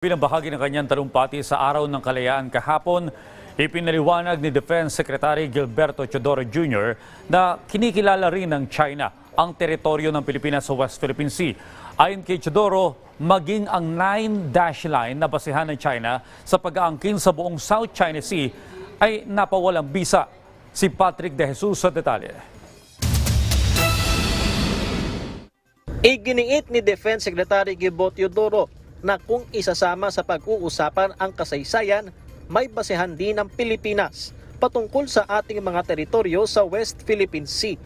Binabahagi ng kanyang talumpati sa Araw ng Kalayaan kahapon, ipinaliwanag ni Defense Secretary Gilberto Chodoro Jr. na kinikilala rin ng China ang teritoryo ng Pilipinas sa West Philippine Sea. Ayon kay Chodoro, maging ang Nine Dash Line na basehan ng China sa pag-aangkin sa buong South China Sea ay napawalang bisa. Si Patrick De Jesus sa detalye. Iginiit ni Defense Secretary Gibo Teodoro na kung isasama sa pag-uusapan ang kasaysayan, may basehan din ng Pilipinas patungkol sa ating mga teritoryo sa West Philippine Sea.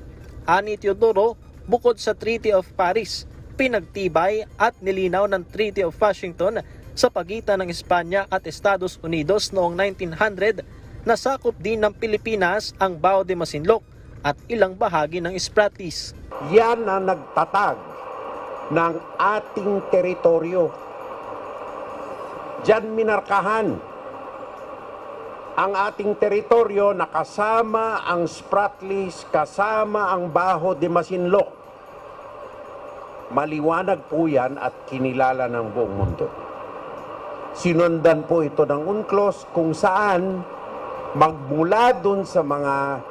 Ani Teodoro, bukod sa Treaty of Paris, pinagtibay at nilinaw ng Treaty of Washington sa pagitan ng Espanya at Estados Unidos noong 1900 na sakop din ng Pilipinas ang Bao de Masinloc at ilang bahagi ng Spratlys. Yan ang nagtatag ng ating teritoryo. Diyan minarkahan ang ating teritoryo na kasama ang Spratlys, kasama ang Baho de Masinloc. Maliwanag po yan at kinilala ng buong mundo. Sinundan po ito ng UNCLOS kung saan magmula dun sa mga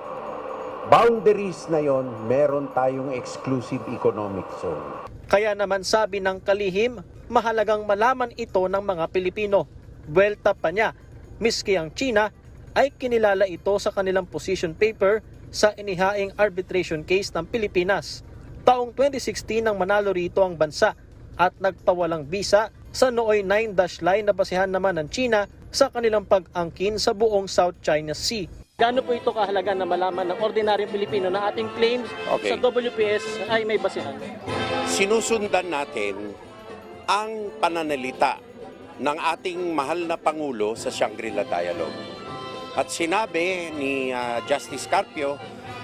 boundaries na yon, meron tayong exclusive economic zone. Kaya naman sabi ng kalihim, mahalagang malaman ito ng mga Pilipino. Buwelta pa niya, miski ang China ay kinilala ito sa kanilang position paper sa inihaing arbitration case ng Pilipinas. Taong 2016 nang manalo rito ang bansa at nagpawalang bisa sa nooy 9-dash line na basehan naman ng China sa kanilang pag-angkin sa buong South China Sea. Gaano po ito kahalaga na malaman ng ordinaryong Pilipino na ating claims Okay. sa WPS ay may basehan? Sinusundan natin ang pananalita ng ating mahal na Pangulo sa Shangri-La Dialogue. At sinabi ni ah, Justice Carpio,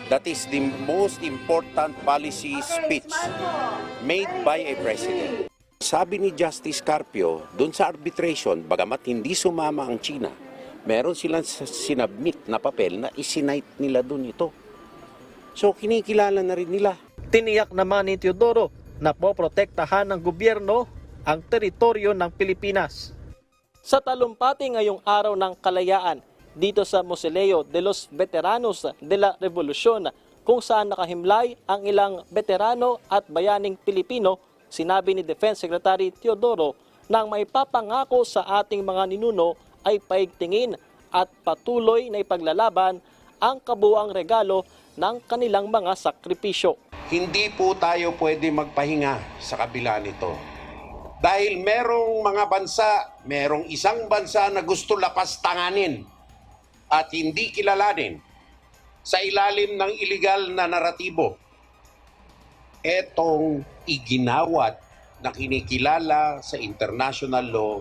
that is the most important policy speech made by a president. Sabi ni Justice Carpio, doon sa arbitration, bagamat hindi sumama ang China, meron silang sinabmit na papel na isinight nila doon ito. So kinikilala na rin nila. Tiniyak naman ni Teodoro na poprotektahan ng gobyerno ang teritoryo ng Pilipinas. Sa talumpati ngayong araw ng kalayaan dito sa Mausoleo de los Veteranos de la Revolucion kung saan nakahimlay ang ilang veterano at bayaning Pilipino, sinabi ni Defense Secretary Teodoro nang may papangako sa ating mga ninuno ay paigtingin at patuloy na ipaglalaban ang kabuang regalo ng kanilang mga sakripisyo. hindi po tayo pwede magpahinga sa kabila nito. Dahil merong mga bansa, merong isang bansa na gusto lapas tanganin at hindi kilalanin sa ilalim ng iligal na naratibo. Etong iginawat na kinikilala sa international law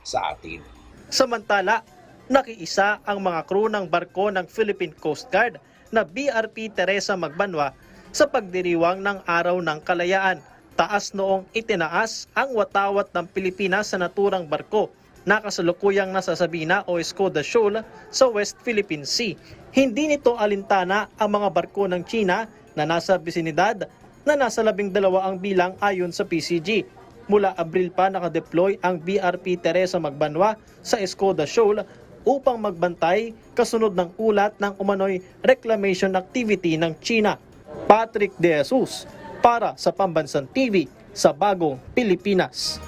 sa atin. Samantala, nakiisa ang mga crew ng barko ng Philippine Coast Guard na BRP Teresa Magbanwa sa pagdiriwang ng Araw ng Kalayaan. Taas noong itinaas ang watawat ng Pilipinas sa naturang barko na kasalukuyang nasa Sabina o Escoda Shoal sa West Philippine Sea. Hindi nito alintana ang mga barko ng China na nasa bisinidad na nasa labing dalawa ang bilang ayon sa PCG. Mula Abril pa nakadeploy ang BRP Teresa Magbanwa sa Escoda Shoal upang magbantay kasunod ng ulat ng umano'y reclamation activity ng China. Patrick De Jesus para sa Pambansang TV sa Bagong Pilipinas.